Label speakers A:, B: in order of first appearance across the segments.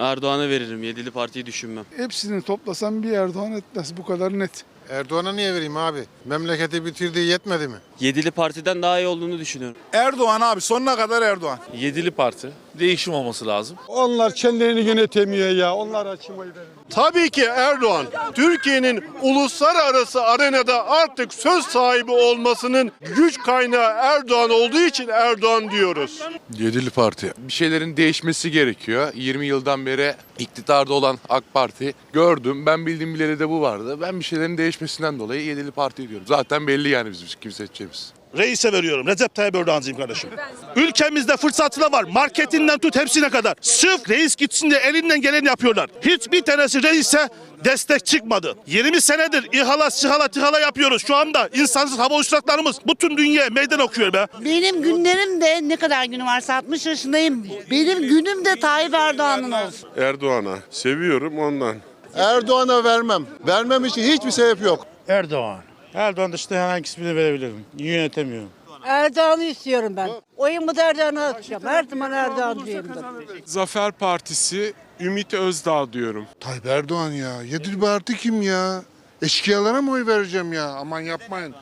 A: Erdoğan'a veririm. Yedili partiyi düşünmem.
B: Hepsini toplasam bir Erdoğan etmez. Bu kadar net.
C: Erdoğan'a niye vereyim abi? Memleketi bitirdiği yetmedi mi?
A: Yedili partiden daha iyi olduğunu düşünüyorum.
B: Erdoğan abi sonuna kadar Erdoğan.
D: Yedili parti. Değişim olması lazım.
E: Onlar kendilerini yönetemiyor ya. Onlar açmayı verin.
F: Tabii ki Erdoğan, Türkiye'nin uluslararası arenada artık söz sahibi olmasının güç kaynağı Erdoğan olduğu için Erdoğan diyoruz.
G: Yedili Parti. Bir şeylerin değişmesi gerekiyor. 20 yıldan beri iktidarda olan AK Parti gördüm. Ben bildiğim bileli de bu vardı. Ben bir şeylerin değişmesinden dolayı Yedili Parti diyorum. Zaten belli yani bizim kim seçeceğimiz.
H: Reis'e veriyorum. Recep Tayyip Erdoğan'cıyım kardeşim. Ülkemizde fırsatına var. Marketinden tut hepsine kadar. Sırf reis gitsin diye elinden geleni yapıyorlar. Hiçbir tanesi reise destek çıkmadı. 20 senedir İHA'la, SİHA'la, TİHA'la yapıyoruz. Şu anda insansız hava uçaklarımız bütün dünyaya meydan okuyor be.
I: Benim günlerim de ne kadar günüm varsa 60 yaşındayım. Benim günüm de Tayyip Erdoğan'ın olsun.
F: Erdoğan'a seviyorum ondan.
C: Erdoğan'a vermem. Vermem için hiçbir sebep yok.
E: Erdoğan. Erdoğan dışında herhangi birini verebilirim. Yönetemiyorum.
I: Erdoğan'ı istiyorum ben. Oyumu da Erdoğan'a atacağım. Her zaman Erdoğan'cıyımdır.
F: Zafer Partisi Ümit Özdağ diyorum.
C: Tayyip Erdoğan ya. Yedili Parti kim ya? Eşkıyalara mı oy vereceğim ya? Aman yapmayın.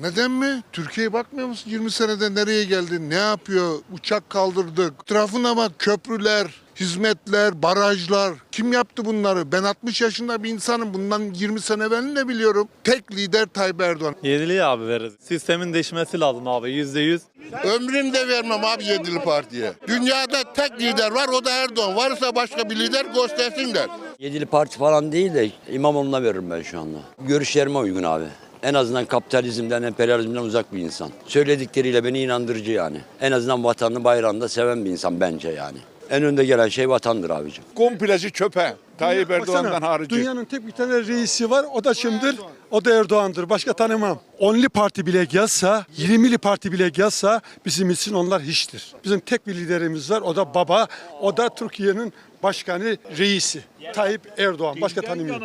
C: Neden mi? Türkiye'ye bakmıyor musun? 20 senede nereye geldi? Ne yapıyor? Uçak kaldırdık. Trafına bak. Köprüler, hizmetler, barajlar. Kim yaptı bunları? Ben 60 yaşında bir insanım. Bundan 20 sene evvelini de biliyorum. Tek lider Tayyip Erdoğan.
D: Yedili abi veririz. Sistemin değişmesi lazım abi yüzde yüz.
C: Ömrümde vermem abi Yedili Parti'ye. Dünyada tek lider var o da Erdoğan. Varsa başka bir lider göstersinler.
J: Yedili parti falan değil de İmamoğlu'na veririm ben şu anda. Görüşlerime uygun abi. En azından kapitalizmden, emperyalizmden uzak bir insan. Söyledikleriyle beni inandırıcı yani. En azından vatanını bayrağını da seven bir insan bence yani. En önde gelen şey vatandır abicim.
B: Kompleci çöpe. Tayyip Erdoğan'dan harici.
E: Dünyanın tek bir tane reisi var. O da kimdir? O da Erdoğan'dır. Başka tanımam. Onlu parti bile gelse, 20'li parti bile gelse bizim için onlar hiçtir. Bizim tek bir liderimiz var. O da baba. O da Türkiye'nin başkanı, reisi. Tayyip Erdoğan. Başka tanımıyorum.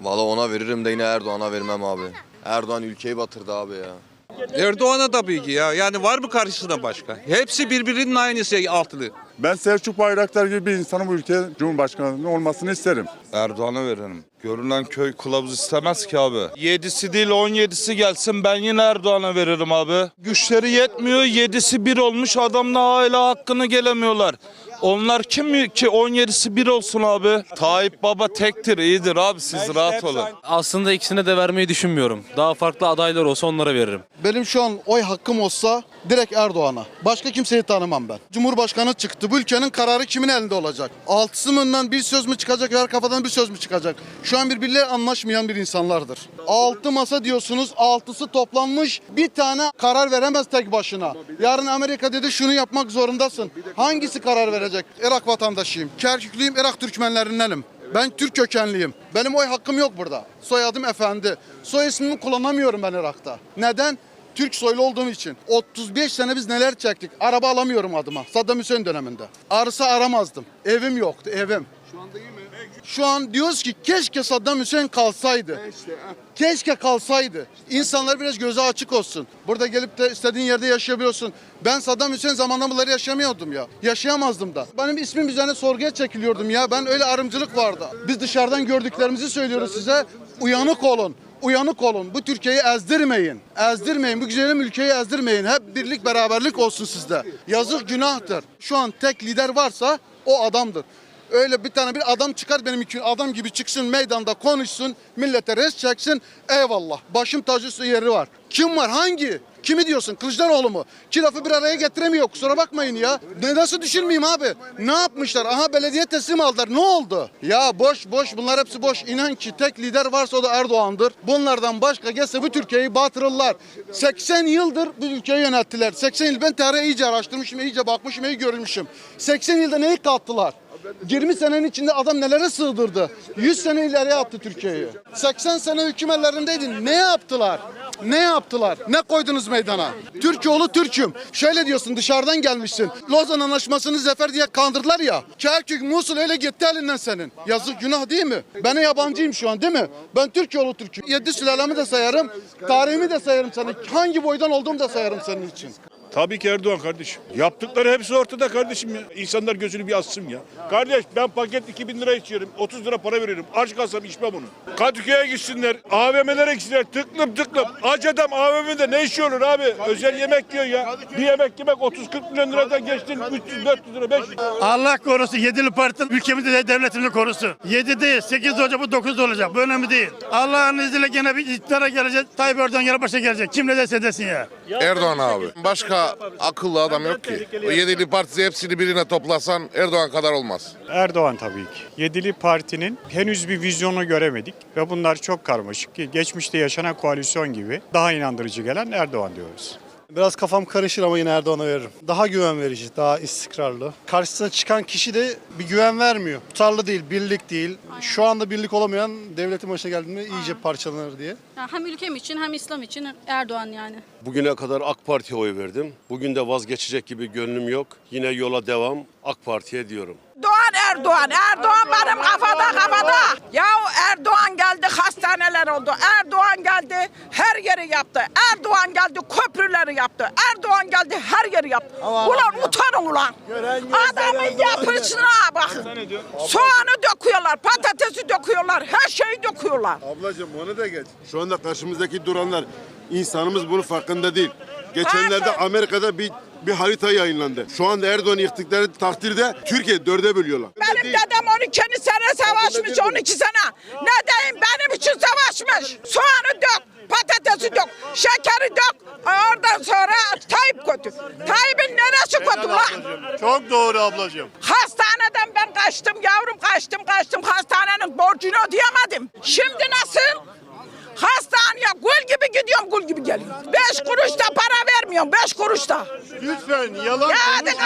G: Valla ona veririm de yine Erdoğan'a vermem abi. Erdoğan ülkeyi batırdı abi ya.
D: Erdoğan'a tabii ki ya. Yani var mı karşısında başka? Hepsi birbirinin aynısı altılı.
B: Ben Selçuk Bayraktar gibi bir insanın bu ülke Cumhurbaşkanı olmasını isterim.
D: Erdoğan'a veririm. Görünen köy kılavuz istemez ki abi. Yedisi değil on yedisi gelsin ben yine Erdoğan'a veririm abi. Güçleri yetmiyor yedisi bir olmuş adamla hala hakkını gelemiyorlar. Onlar kim ki 17'si bir olsun abi? Tayyip Baba tektir iyidir abi siz rahat olun.
A: Aslında ikisine de vermeyi düşünmüyorum. Daha farklı adaylar olsa onlara veririm.
H: Benim şu an oy hakkım olsa direkt Erdoğan'a. Başka kimseyi tanımam ben. Cumhurbaşkanı çıktı. Bu ülkenin kararı kimin elinde olacak? Altısı mından bir söz mü çıkacak, her kafadan bir söz mü çıkacak? Şu an birbirleriyle anlaşmayan bir insanlardır. Altı masa diyorsunuz, altısı toplanmış. Bir tane karar veremez tek başına. Yarın Amerika dedi şunu yapmak zorundasın. Hangisi karar verecek? Irak vatandaşıyım. Kerküklüyüm, Irak Türkmenlerindenim. Ben Türk kökenliyim. Benim oy hakkım yok burada. Soyadım Efendi. Soy ismimi kullanamıyorum ben Irak'ta. Neden? Türk soylu olduğum için. 35 sene biz neler çektik. Araba alamıyorum adıma. Saddam Hüseyin döneminde. Arsa aramazdım. Evim yoktu, evim. Şu anda iyi mi? Şu an diyoruz ki keşke Saddam Hüseyin kalsaydı. Keşke kalsaydı. İnsanlar biraz gözü açık olsun. Burada gelip de istediğin yerde yaşayabiliyorsun. Ben Saddam Hüseyin zamanında bunları yaşamıyordum ya. Yaşayamazdım da. Benim ismim üzerine sorguya çekiliyordum ya. Ben öyle arımcılık vardı. Biz dışarıdan gördüklerimizi söylüyoruz size. Uyanık olun. Uyanık olun. Bu Türkiye'yi ezdirmeyin. Ezdirmeyin. Bu güzelim ülkeyi ezdirmeyin. Hep birlik beraberlik olsun sizde. Yazık günahtır. Şu an tek lider varsa o adamdır. Öyle bir tane bir adam çıkar benim iki adam gibi çıksın meydanda konuşsun millete res çeksin eyvallah başım tacı yeri var. Kim var hangi? Kimi diyorsun Kılıçdaroğlu mu? Ki lafı bir araya getiremiyor kusura bakmayın ya. Ne nasıl düşünmeyeyim abi? Ne yapmışlar? Aha belediye teslim aldılar. Ne oldu? Ya boş boş bunlar hepsi boş. İnan ki tek lider varsa o da Erdoğan'dır. Bunlardan başka gelse bu Türkiye'yi batırırlar. 80 yıldır bu ülkeyi yönettiler. 80 yıl ben tarihi iyice araştırmışım, iyice bakmışım, iyi görmüşüm. 80 yılda neyi kattılar? 20 senenin içinde adam nelere sığdırdı? 100 sene ileriye attı Türkiye'yi. 80 sene hükümetlerindeydi. Ne yaptılar? Ne yaptılar? Ne koydunuz meydana? Türk oğlu Türk'üm. Şöyle diyorsun dışarıdan gelmişsin. Lozan Anlaşması'nı zafer diye kandırdılar ya. Kerkük, Musul öyle gitti elinden senin. Yazık günah değil mi? Ben yabancıyım şu an değil mi? Ben Türk oğlu Türk'üm. Yedi sülalemi de sayarım. Tarihimi de sayarım senin. Hangi boydan olduğumu da sayarım senin için.
K: Tabii ki Erdoğan kardeşim. Yaptıkları hepsi ortada kardeşim ya. İnsanlar gözünü bir açsın ya. Kardeş ben paket 2000 lira içiyorum. 30 lira para veriyorum. Aç kalsam içmem onu. Kadıköy'e gitsinler. AVM'lere gitsinler. Tıklım tıklım. Aç adam AVM'de ne işi olur abi? Özel yemek yiyor ya. Bir yemek yemek 30-40 milyon liradan geçtin. 300-400 lira 500
F: Allah korusun yedili parti ülkemizi de devletimizi korusun. 7 değil 8 olacak bu 9 olacak. Bu önemli değil. Allah'ın izniyle gene bir iktidara gelecek. Tayyip Erdoğan gene başa gelecek. Kim ne derse desin ya.
G: Erdoğan abi. Başka akıllı adam yok ki. O yedili partisi hepsini birine toplasan Erdoğan kadar olmaz.
K: Erdoğan tabii ki. Yedili Parti'nin henüz bir vizyonu göremedik ve bunlar çok karmaşık. Geçmişte yaşanan koalisyon gibi daha inandırıcı gelen Erdoğan diyoruz.
F: Biraz kafam karışır ama yine Erdoğan'a veririm. Daha güven verici, daha istikrarlı. Karşısına çıkan kişi de bir güven vermiyor. Tutarlı değil, birlik değil. Şu anda birlik olamayan devletin başına geldiğinde iyice parçalanır diye.
L: Hem ülkem için hem İslam için Erdoğan yani.
F: Bugüne kadar AK Parti'ye oy verdim. Bugün de vazgeçecek gibi gönlüm yok. Yine yola devam. AK Parti'ye diyorum.
I: Doğan Erdoğan, Erdoğan benim kafada kafada. Ya Erdoğan geldi hastaneler oldu. Erdoğan geldi her yeri yaptı. Erdoğan geldi köprüleri yaptı. Erdoğan geldi her yeri yaptı. Ulan utanın ulan. Adamın yapısına bakın. Soğanı döküyorlar, patatesi döküyorlar, her şeyi döküyorlar.
F: Ablacığım onu da geç. Şu anda karşımızdaki duranlar insanımız bunun farkında değil. Geçenlerde Amerika'da bir bir harita yayınlandı. Şu anda Erdoğan yıktıkları takdirde Türkiye dörde bölüyorlar.
I: Benim dedem 12 sene savaşmış, 12 sene. Ne diyeyim benim için savaşmış. Soğanı dök, patatesi dök, şekeri dök. Oradan sonra Tayyip kötü. Tayyip'in neresi kötü lan?
F: Çok doğru ablacığım.
I: Hastaneden ben kaçtım yavrum kaçtım kaçtım hastanenin borcunu ödeyemedim. Şimdi nasıl? Hastaneye gül gibi gidiyorum gül gibi geliyorum. Beş kuruş da para vermiyorum beş kuruş da.
F: Lütfen yalan
I: Ya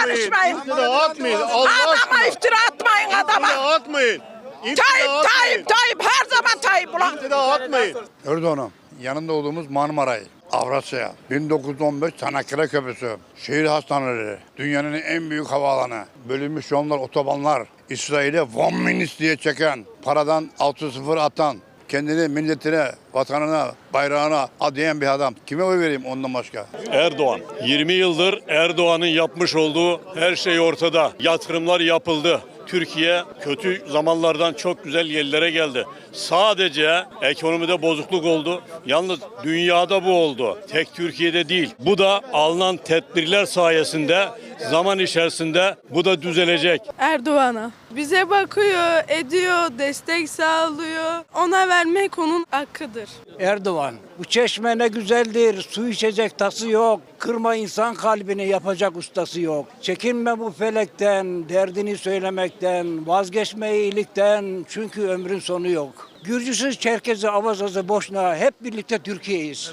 I: konuşmayın.
F: İftira atmayın. Allah
I: Adama
F: aşkına.
I: iftira atmayın adama.
F: İftira atmayın. İftira
I: Tayyip
F: atmayın.
I: Tayyip Tayyip her zaman Tayyip ulan.
F: İftira atmayın.
B: Erdoğan'ım yanında olduğumuz Marmaray, Avrasya, 1915 Çanakkale Köprüsü, şehir hastaneleri, dünyanın en büyük havaalanı, bölünmüş yollar, otobanlar, İsrail'e one minute diye çeken, paradan 6-0 atan, kendini milletine, vatanına, bayrağına adayan bir adam. Kime oy vereyim ondan başka?
K: Erdoğan. 20 yıldır Erdoğan'ın yapmış olduğu her şey ortada. Yatırımlar yapıldı. Türkiye kötü zamanlardan çok güzel yerlere geldi. Sadece ekonomide bozukluk oldu. Yalnız dünyada bu oldu. Tek Türkiye'de değil. Bu da alınan tedbirler sayesinde zaman içerisinde bu da düzelecek.
L: Erdoğan'a. Bize bakıyor, ediyor, destek sağlıyor. Ona vermek onun hakkıdır.
J: Erdoğan. Bu çeşme ne güzeldir. Su içecek tası yok. Kırma insan kalbini yapacak ustası yok. Çekinme bu felekten, derdini söylemekten, vazgeçme iyilikten. Çünkü ömrün sonu yok. Gürcüsüz, Çerkezi, Avazazı, Boşna hep birlikte Türkiye'yiz.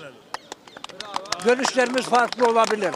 J: Görüşlerimiz farklı olabilir.